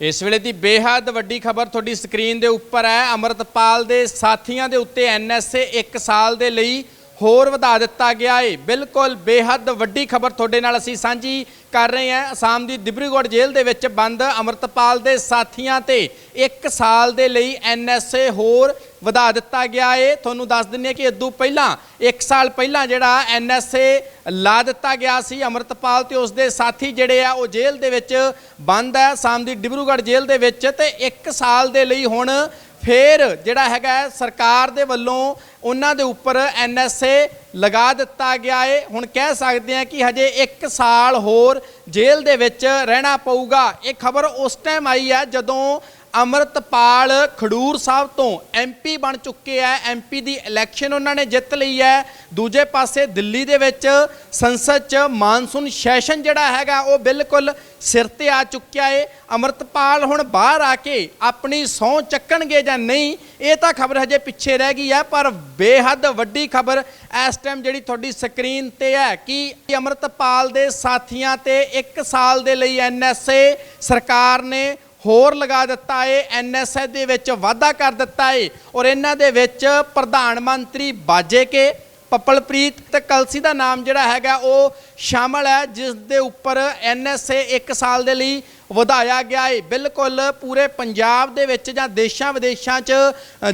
ਇਸ ਵੇਲੇ ਦੀ ਬੇਹੱਦ ਵੱਡੀ ਖਬਰ ਤੁਹਾਡੀ ਸਕਰੀਨ ਦੇ ਉੱਪਰ ਹੈ। ਅਮਰਤਪਾਲ ਦੇ ਸਾਥੀਆਂ ਦੇ ਉੱਤੇ ਐਨਐਸਏ 1 ਸਾਲ ਦੇ ਲਈ ਹੋਰ ਵਧਾ ਦਿੱਤਾ ਗਿਆ ਏ। ਬਿਲਕੁਲ ਬੇਹੱਦ ਵੱਡੀ ਖਬਰ ਤੁਹਾਡੇ ਨਾਲ ਅਸੀਂ ਸਾਂਝੀ ਕਰ ਰਹੇ ਹਾਂ। ਅਸਾਮ ਦੀ ਦਿਬਰੂਗੜ੍ਹ ਜੇਲ੍ਹ ਦੇ ਵਿੱਚ ਬੰਦ ਅਮਰਤਪਾਲ ਦੇ ਸਾਥੀਆਂ ਤੇ 1 ਸਾਲ ਦੇ ਲਈ ਐਨਐਸਏ ਹੋਰ ਵਧਾ ਦਿੱਤਾ ਗਿਆ ਏ। ਤੁਹਾਨੂੰ ਦੱਸ ਦਿੰਨੇ ਕਿ ਇਦੋਂ ਪਹਿਲਾਂ 1 ਸਾਲ ਪਹਿਲਾਂ ਜਿਹੜਾ ਐਨਐਸਏ ਲਾ ਦਿੱਤਾ ਗਿਆ ਸੀ ਅਮਰਤਪਾਲ ਤੇ ਉਸ ਦੇ ਸਾਥੀ ਜਿਹੜੇ ਆ, ਉਹ ਜੇਲ੍ਹ ਦੇ ਵਿੱਚ ਬੰਦ ਹੈ। ਅਸਾਮ ਦੀ ਡਿਬਰੂਗੜ੍ਹ ਜੇਲ੍ਹ ਦੇ ਵਿੱਚ ਤੇ 1 ਸਾਲ ਦੇ ਲਈ ਹੁਣ ਫੇਰ ਜਿਹੜਾ ਹੈਗਾ ਸਰਕਾਰ ਦੇ ਵੱਲੋਂ ਉਹਨਾਂ ਦੇ ਉੱਪਰ ਐਨਐਸਏ ਲਗਾ ਦਿੱਤਾ ਗਿਆ ਏ। ਹੁਣ ਕਹਿ ਸਕਦੇ ਆ ਕਿ ਹਜੇ 1 ਸਾਲ ਹੋਰ ਜੇਲ੍ਹ ਦੇ ਵਿੱਚ ਰਹਿਣਾ ਪਊਗਾ। ਇਹ ਖਬਰ ਉਸ ਟਾਈਮ ਆਈ ਹੈ ਜਦੋਂ ਅਮਰਤਪਾਲ ਖਡੂਰ ਸਾਹਿਬ ਤੋਂ ਐਮਪੀ ਬਣ ਚੁੱਕੇ ਆ ਐਮਪੀ ਦੀ ਇਲੈਕਸ਼ਨ ਉਹਨਾਂ ਨੇ ਜਿੱਤ ਲਈ ਹੈ ਦੂਜੇ ਪਾਸੇ ਦਿੱਲੀ ਦੇ ਵਿੱਚ ਸੰਸਦ 'ਚ ਮਾਨਸੂਨ ਸੈਸ਼ਨ ਜਿਹੜਾ ਹੈਗਾ, ਉਹ ਬਿਲਕੁਲ ਸਿਰ ਤੇ ਆ ਚੁੱਕਿਆ ਏ। ਅਮਰਤਪਾਲ ਹੁਣ ਬਾਹਰ ਆ ਕੇ ਆਪਣੀ ਸਹੁੰ ਚੱਕਣਗੇ ਜਾਂ ਨਹੀਂ, ਇਹ ਤਾਂ ਖਬਰ ਹਜੇ ਪਿੱਛੇ ਰਹਿ ਗਈ ਹੈ ਪਰ ਬੇਹੱਦ ਵੱਡੀ ਖਬਰ ਇਸ ਟਾਈਮ ਜਿਹੜੀ ਤੁਹਾਡੀ ਸਕਰੀਨ ਤੇ ਹੈ ਕਿ ਅਮਰਤਪਾਲ ਦੇ ਸਾਥੀਆਂ ਤੇ 1 ਸਾਲ ਦੇ ਲਈ ਐਨਐਸਏ ਸਰਕਾਰ ਨੇ ਹੋਰ ਲਗਾ ਦਿੱਤਾ ਏ ਐਨਐਸਏ ਦੇ ਵਿੱਚ ਵਾਧਾ ਕਰ ਦਿੱਤਾ ਏ। ਔਰ ਇਹਨਾਂ ਦੇ ਵਿੱਚ ਪ੍ਰਧਾਨ ਮੰਤਰੀ ਬਾਜੇ ਕੇ, ਪਪਲਪ੍ਰੀਤ ਤੇ ਕਲਸੀ ਦਾ ਨਾਮ ਜਿਹੜਾ ਹੈਗਾ, ਉਹ ਸ਼ਾਮਲ ਹੈ, ਜਿਸ ਦੇ ਉੱਪਰ ਐਨਐਸਏ 1 ਸਾਲ ਦੇ ਲਈ ਵਧਾਇਆ ਗਿਆ ਏ। ਬਿਲਕੁਲ ਪੂਰੇ ਪੰਜਾਬ ਦੇ ਵਿੱਚ ਜਾਂ ਦੇਸ਼ਾਂ ਵਿਦੇਸ਼ਾਂ 'ਚ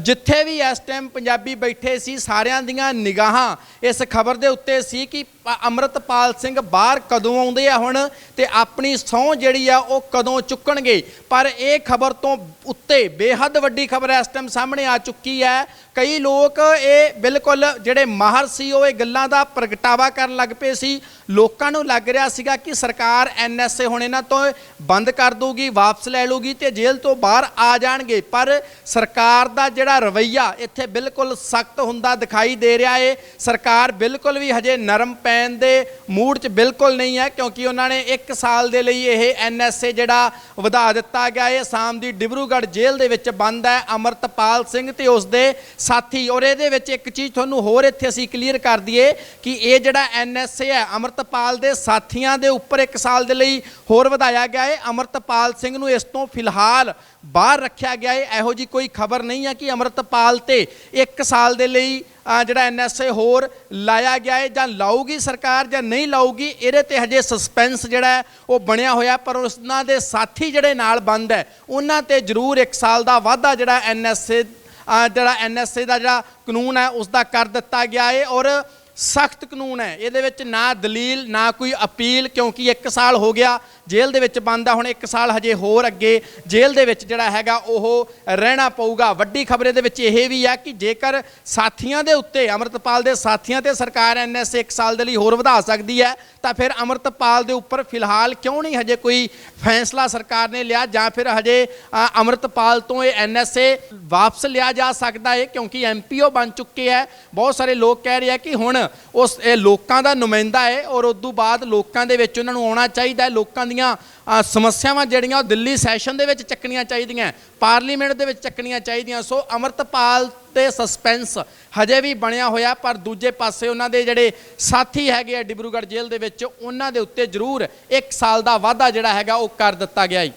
ਜਿੱਥੇ ਵੀ ਇਸ ਟਾਈਮ ਪੰਜਾਬੀ ਬੈਠੇ ਸੀ, ਸਾਰਿਆਂ ਦੀਆਂ ਨਿਗਾਹਾਂ ਇਸ ਖਬਰ ਦੇ ਉੱਤੇ ਸੀ ਕਿ ਪ- ਅੰਮ੍ਰਿਤਪਾਲ ਸਿੰਘ ਬਾਹਰ ਕਦੋਂ ਆਉਂਦੇ ਆ ਹੁਣ ਤੇ ਆਪਣੀ ਸਹੁੰ ਜਿਹੜੀ ਆ ਉਹ ਕਦੋਂ ਚੁੱਕਣਗੇ? ਪਰ ਇਹ ਖਬਰ ਤੋਂ ਉੱਤੇ ਬੇਹੱਦ ਵੱਡੀ ਖਬਰ ਇਸ ਟਾਈਮ ਸਾਹਮਣੇ ਆ ਚੁੱਕੀ ਹੈ। ਕਈ ਲੋਕ ਇਹ ਬਿਲਕੁਲ ਜਿਹੜੇ ਮਾਹਰ ਸੀ, ਉਹ ਇਹ ਗੱਲਾਂ ਦਾ ਪ੍ਰਗਟਾਵਾ ਕਰਨ ਲੱਗ ਪਏ ਸੀ। ਲੋਕਾਂ ਨੂੰ ਲੱਗ ਰਿਹਾ ਸੀਗਾ ਕਿ ਸਰਕਾਰ ਐਨਐਸਏ ਹੁਣ ਇਹਨਾਂ ਤੋਂ ਬੰਦ ਕਰ ਦੂਗੀ ਵਾਪਸ ਲੈ ਲੂਗੀ ਤੇ ਜੇਲ੍ਹ ਤੋਂ ਬਾਹਰ ਆ ਜਾਣਗੇ। ਪਰ ਸਰਕਾਰ ਦਾ ਜਿਹੜਾ ਰਵੱਈਆ ਇੱਥੇ ਬਿਲਕੁਲ ਸਖਤ ਹੁੰਦਾ ਦਿਖਾਈ ਦੇ ਰਿਹਾ ਏ। ਸਰਕਾਰ ਬਿਲਕੁਲ ਵੀ ਹਜੇ ਨਰਮ ਪੈਣ ਦੇ ਮੂਡ 'ਚ ਬਿਲਕੁਲ ਨਹੀਂ ਹੈ, ਕਿਉਂਕਿ ਉਹਨਾਂ ਨੇ 1 ਸਾਲ ਦੇ ਲਈ ਇਹ ਐਨਐਸਏ ਜਿਹੜਾ ਵਧਾ ਦਿੱਤਾ ਗਿਆ ਏ। ਅਸਾਮ ਦੀ ਡਿਬਰੂਗੜ੍ਹ ਜੇਲ੍ਹ ਦੇ ਵਿੱਚ ਬੰਦ ਹੈ ਅਮਰਤਪਾਲ ਸਿੰਘ ਤੇ ਉਸ ਦੇ ਸਾਥੀ। ਔਰ ਇਹਦੇ ਵਿੱਚ ਇੱਕ ਚੀਜ਼ ਤੁਹਾਨੂੰ ਹੋਰ ਇੱਥੇ ਅਸੀਂ ਕਲੀਅਰ ਕਰ ਦਈਏ ਕਿ ਇਹ ਜਿਹੜਾ ਐਨਐਸਏ ਹੈ, ਅਮਰਤਪਾਲ ਦੇ ਸਾਥੀਆਂ ਦੇ ਉੱਪਰ 1 ਸਾਲ ਦੇ ਲਈ ਹੋਰ ਵਧਾਇਆ ਗਿਆ ਹੈ ਅਮਰਤਪਾਲ ਸਿੰਘ ਨੂੰ ਇਸ ਤੋਂ ਫਿਲਹਾਲ ਬਾਹਰ ਰੱਖਿਆ ਗਿਆ ਹੈ। ਇਹੋ ਜੀ ਕੋਈ ਖਬਰ ਨਹੀਂ ਹੈ ਕਿ ਅਮਰਤਪਾਲ ਤੇ 1 ਸਾਲ ਦੇ ਲਈ ਅ, ਜਿਹੜਾ ਐਨਐਸਏ ਹੋਰ ਲਾਇਆ ਗਿਆ ਹੈ ਜਾਂ ਲਾਊਗੀ ਸਰਕਾਰ ਜਾਂ ਨਹੀਂ ਲਾਊਗੀ ਇਹਦੇ ਤੇ ਹਜੇ ਸਸਪੈਂਸ ਜਿਹੜਾ ਉਹ ਬਣਿਆ ਹੋਇਆ ਪਰ ਉਸਨਾਂ ਦੇ ਸਾਥੀ ਜਿਹੜੇ ਨਾਲ ਬੰਦ ਹੈ ਉਹਨਾਂ ਤੇ ਜ਼ਰੂਰ 1 ਸਾਲ ਦਾ ਵਾਧਾ ਜਿਹੜਾ ਐਨਐਸਏ ਅ, ਜਿਹੜਾ ਐਨਐਸਏ ਦਾ ਜਿਹੜਾ ਕਾਨੂੰਨ ਹੈ ਉਸ ਦਾ ਕਰ ਦਿੱਤਾ ਗਿਆ ਹੈ। ਔਰ ਸਖਤ ਕਾਨੂੰਨ ਹੈ। ਇਹਦੇ ਵਿੱਚ ਨਾ ਦਲੀਲ ਨਾ ਕੋਈ ਅਪੀਲ ਕਿਉਂਕਿ 1 ਸਾਲ ਹੋ ਗਿਆ ਜੇਲ੍ਹ ਦੇ ਵਿੱਚ ਬੰਦ ਹੁਣ 1 ਸਾਲ ਹਜੇ ਹੋਰ ਅੱਗੇ ਜੇਲ੍ਹ ਦੇ ਵਿੱਚ ਜਿਹੜਾ ਹੈਗਾ ਉਹ ਰਹਿਣਾ ਪਊਗਾ। ਵੱਡੀ ਖਬਰ ਇਹਦੇ ਵਿੱਚ ਇਹ ਵੀ ਆ ਕਿ ਜੇਕਰ ਸਾਥੀਆਂ ਦੇ ਉੱਤੇ ਅਮਰਤਪਾਲ ਦੇ ਸਾਥੀਆਂ ਤੇ ਸਰਕਾਰ ਐਨਐਸਏ 1 ਸਾਲ ਦੇ ਲਈ ਹੋਰ ਵਧਾ ਸਕਦੀ ਹੈ ਤਾਂ ਫਿਰ ਅਮਰਤਪਾਲ ਦੇ ਉੱਪਰ ਫਿਲਹਾਲ ਕਿਉਂ ਨਹੀਂ ਹਜੇ ਕੋਈ ਫੈਸਲਾ ਸਰਕਾਰ ਨੇ ਲਿਆ ਜਾਂ ਫਿਰ ਹਜੇ ਅ, ਅਮਰਤਪਾਲ ਤੋਂ ਇਹ ਐਨਐਸਏ ਵਾਪਸ ਲਿਆ ਜਾ ਸਕਦਾ ਹੈ ਕਿਉਂਕਿ ਐਮਪੀਓ ਬਣ ਚੁੱਕੇ ਹੈ। ਬਹੁਤ ਸਾਰੇ ਲੋਕ ਕਹਿ ਰਹੇ ਆ ਕਿ ਹੁਣ ਉਸ, ਇਹ ਲੋਕਾਂ ਦਾ ਨੁਮਾਇੰਦਾ ਹੈ ਔਰ ਉਸ ਤੋਂ ਬਾਅਦ ਲੋਕਾਂ ਦੇ ਵਿੱਚ ਉਹਨਾਂ ਨੂੰ ਆਉਣਾ ਚਾਹੀਦਾ ਹੈ। ਲੋਕਾਂ ਦੀਆਂ ਸਮੱਸਿਆਵਾਂ ਜਿਹੜੀਆਂ ਉਹ ਦਿੱਲੀ ਸੈਸ਼ਨ ਦੇ ਵਿੱਚ ਚੱਕਣੀਆਂ ਚਾਹੀਦੀਆਂ ਪਾਰਲੀਮੈਂਟ ਦੇ ਵਿੱਚ ਚੱਕਣੀਆਂ ਚਾਹੀਦੀਆਂ ਸੋ ਅਮਰਤਪਾਲ ਤੇ ਸਸਪੈਂਸ ਹਜੇ ਵੀ ਬਣਿਆ ਹੋਇਆ, ਪਰ ਦੂਜੇ ਪਾਸੇ ਉਹਨਾਂ ਦੇ ਜਿਹੜੇ ਸਾਥੀ ਹੈਗੇ ਆ, ਡਿਬਰੂਗੜ੍ਹ ਜੇਲ੍ਹ ਦੇ ਵਿੱਚ, ਉਹਨਾਂ ਦੇ ਉੱਤੇ ਜ਼ਰੂਰ 1 ਸਾਲ ਦਾ ਵਾਅਦਾ ਜਿਹੜਾ ਹੈਗਾ ਉਹ ਕਰ ਦਿੱਤਾ ਗਿਆ ਹੈ